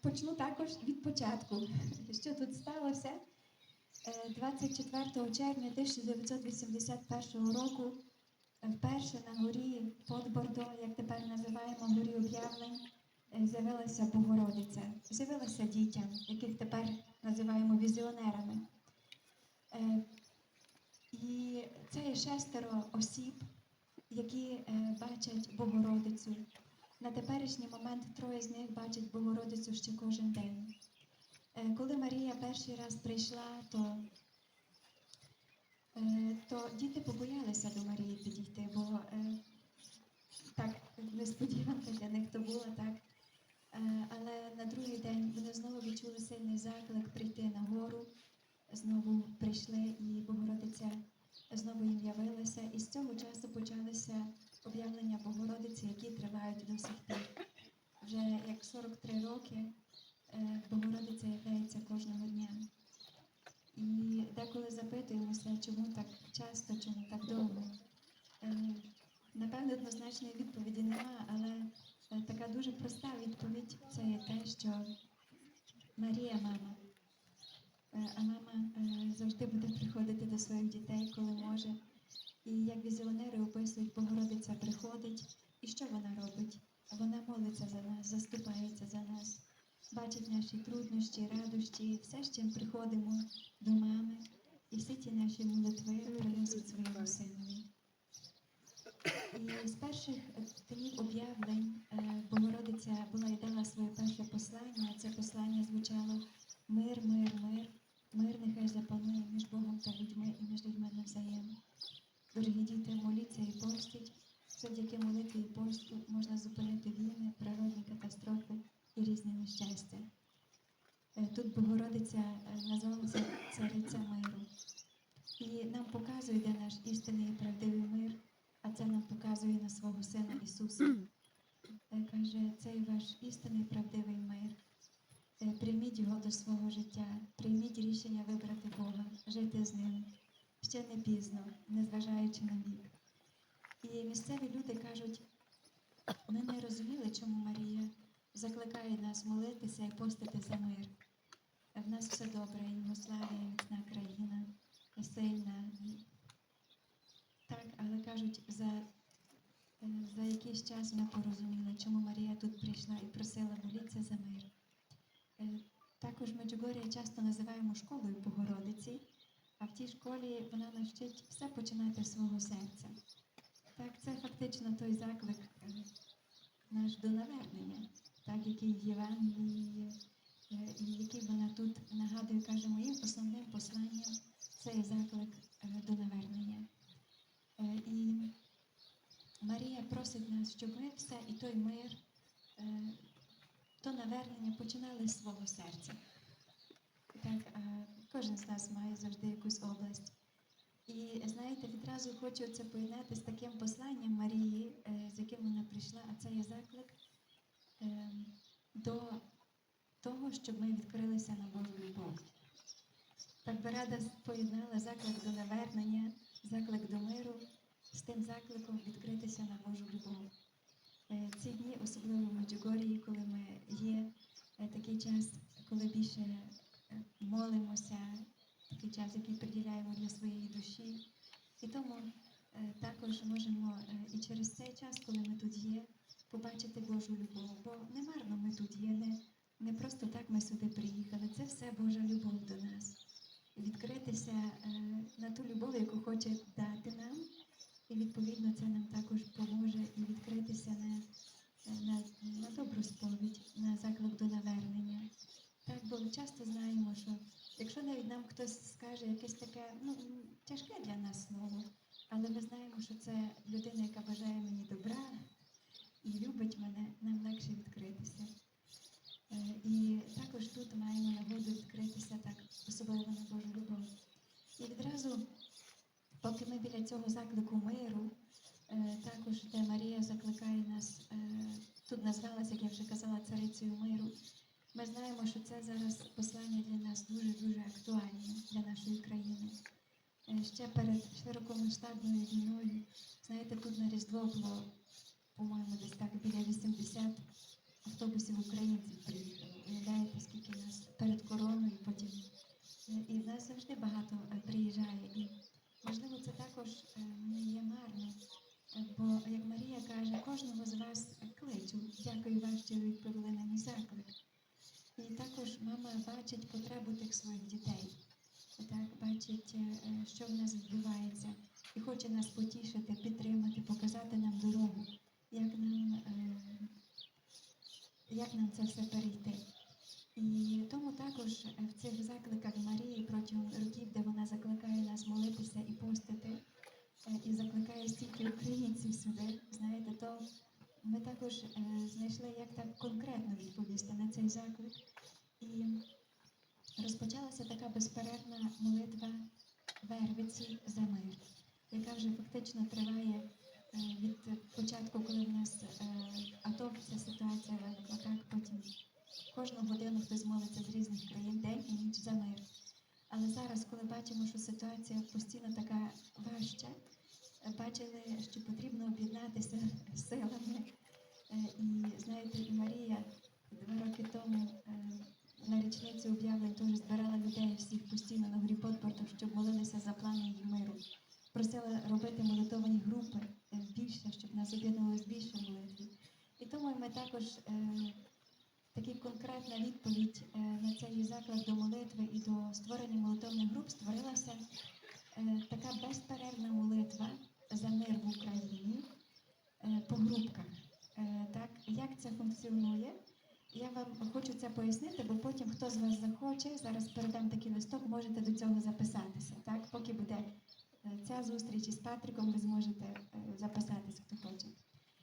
почну також від початку. Що тут сталося? Е, 24 червня 1981 року е, вперше на горі Подбордо, як тепер називаємо горі об'явлень, е, з'явилася Богородиця. З'явилася дітям, яких тепер називаємо візіонерами. Е, І це є шестеро осіб, які е, бачать Богородицю. На теперішній момент троє з них бачать Богородицю ще кожен день. Е, Коли Марія перший раз прийшла, то, е, то діти побоялися до Марії підійти, бо е, так несподіванка для них то була так. Але на другий день вони знову відчули сильний заклик прийти на гору, знову прийшли, і Богородиця знову їм явилася. І з цього часу почалися об'явлення Богородиці, які тривають до пір. Вже як 43 роки е, Богородиця являється кожного дня. І деколи запитуємося, чому так часто, чому так довго. Е, Напевно, однозначної відповіді нема, але е, така дуже проста відповідь це є те, що Марія мама. А мама завжди буде приходити до своїх дітей, коли може. І як візіонери описують, Богородиця приходить, і що вона робить? Вона молиться за нас, заступається за нас, бачить наші труднощі, радощі, все, з чим приходимо до мами, і всі ті наші молитви приносить своєму синові. І з перших днів об'явлень е, Богородиця була і дала своє перше послання. Це послання звучало мир, мир, мир, мир нехай запанує між Богом та людьми і між людьми навзаєм. Дорогі діти, моліться і постіть. Завдяки молитві і посту можна зупинити катастрофи і різні нещастя. Е, Тут Богородиця е, назвалася цариця миру. І нам показує, де наш істинний і правдивий мир, а це нам показує на свого Сина Ісуса. Е, Каже, цей ваш істинний правдивий мир. Прийміть його до свого життя, прийміть рішення вибрати Бога, жити з ним. Ще не пізно, незважаючи на вік. І місцеві люди кажуть, ми не розуміли, чому Марія закликає нас молитися і постити за мир. В нас все добре, Югославія, міцна країна, сильна. Так, але кажуть, за, е, за якийсь час ми порозуміли, чому Марія тут прийшла і просила молитися за мир. Е, Також Меджугорія часто називаємо школою Богородиці, а в тій школі вона нас вчить все починати з свого серця. Так, це фактично той заклик е, наш до навернення, так, який Євангелії, е, і який вона тут нагадує, каже, моїм основним посланням це є заклик е, до навернення. Е, І Марія просить нас, щоб ми все і той мир, то навернення починали з свого серця. Так, кожен з нас має завжди якусь область. І знаєте, відразу хочу це поєднати з таким посланням Марії, з яким вона прийшла, а це є заклик до того, щоб ми відкрилися на Божу любов. Так би рада поєднала заклик до навернення, заклик до миру з тим закликом відкритися на Божу любов. Е, Ці дні, особливо в Меджугорії, коли ми є е, такий час, коли більше е, молимося, такий час, який приділяємо для своєї душі. І тому також можемо і через цей час, коли ми тут є, побачити Божу любов. Бо не марно ми тут є, не, не просто так ми сюди приїхали. Це все Божа любов до нас. Відкритися е, на ту любов, яку хоче дати нам. І відповідно це нам також поможе і відкритися на, на, на добру сповідь, на заклик до навернення. Так, бо ми часто знаємо, що якщо навіть нам хтось скаже якесь таке ну, тяжке для нас слово, але ми знаємо, що це людина, яка бажає мені добра і любить мене, нам легше відкритися. Е, І також тут маємо нагоду відкритися так, особливо на Божу любов. І відразу, поки ми біля цього заклику миру, е, також де Марія закликає нас, е, тут назвалася, як я вже казала, царицею миру. Ми знаємо, що це зараз послання для нас дуже-дуже актуальне для нашої країни. Ще перед широкомасштабною війною, знаєте, тут на Різдво було, по-моєму, десь так біля 80 автобусів українців приїхало. Уявляєте, скільки нас перед короною потім. Е, і нас завжди багато е, приїжджає. І, можливо, це також е, не є марно. Бо, як Марія каже, кожного з вас кличу. Дякую вам, що ви відповіли на мій заклик. І також мама бачить потребу тих своїх дітей, так бачить, що в нас відбувається, і хоче нас потішити, підтримати, показати нам як нам, е, як нам це все перейти. І тому також е, в цих закликах Марії протягом років, де вона закликає нас молитися і постити, е, і закликає стільки українців сюди, знаєте, то ми також знайшли, як так конкретно відповісти на цей заклик. І розпочалася така безперервна молитва Вервиці за мир, яка вже фактично триває від початку, коли в нас е, АТО ця ситуація виникла, так потім кожну годину хтось молиться з різних країн, день і ніч за мир. Але зараз, коли бачимо, що ситуація постійно така важча, е, бачили, що потрібно об'єднатися силами. Е, І знаєте, і Марія два роки тому е, на річницю об'явлень теж збирала людей всіх постійно на горі Подпорту, щоб молилися за плани її миру. Просила робити молитовні групи е, більше, щоб нас об'єднувалось більше в молитві. І тому ми також е, така конкретна відповідь е, на цей заклик до молитви і до створення молитовних груп створилася е, така безперервна молитва за мир в Україні е, по групках. Е, Так, як це функціонує? Я вам хочу це пояснити, бо потім хто з вас захоче, зараз передам такий листок, можете до цього записатися. Так, поки буде е, ця зустріч із Патриком, ви зможете е, записатися, хто хоче.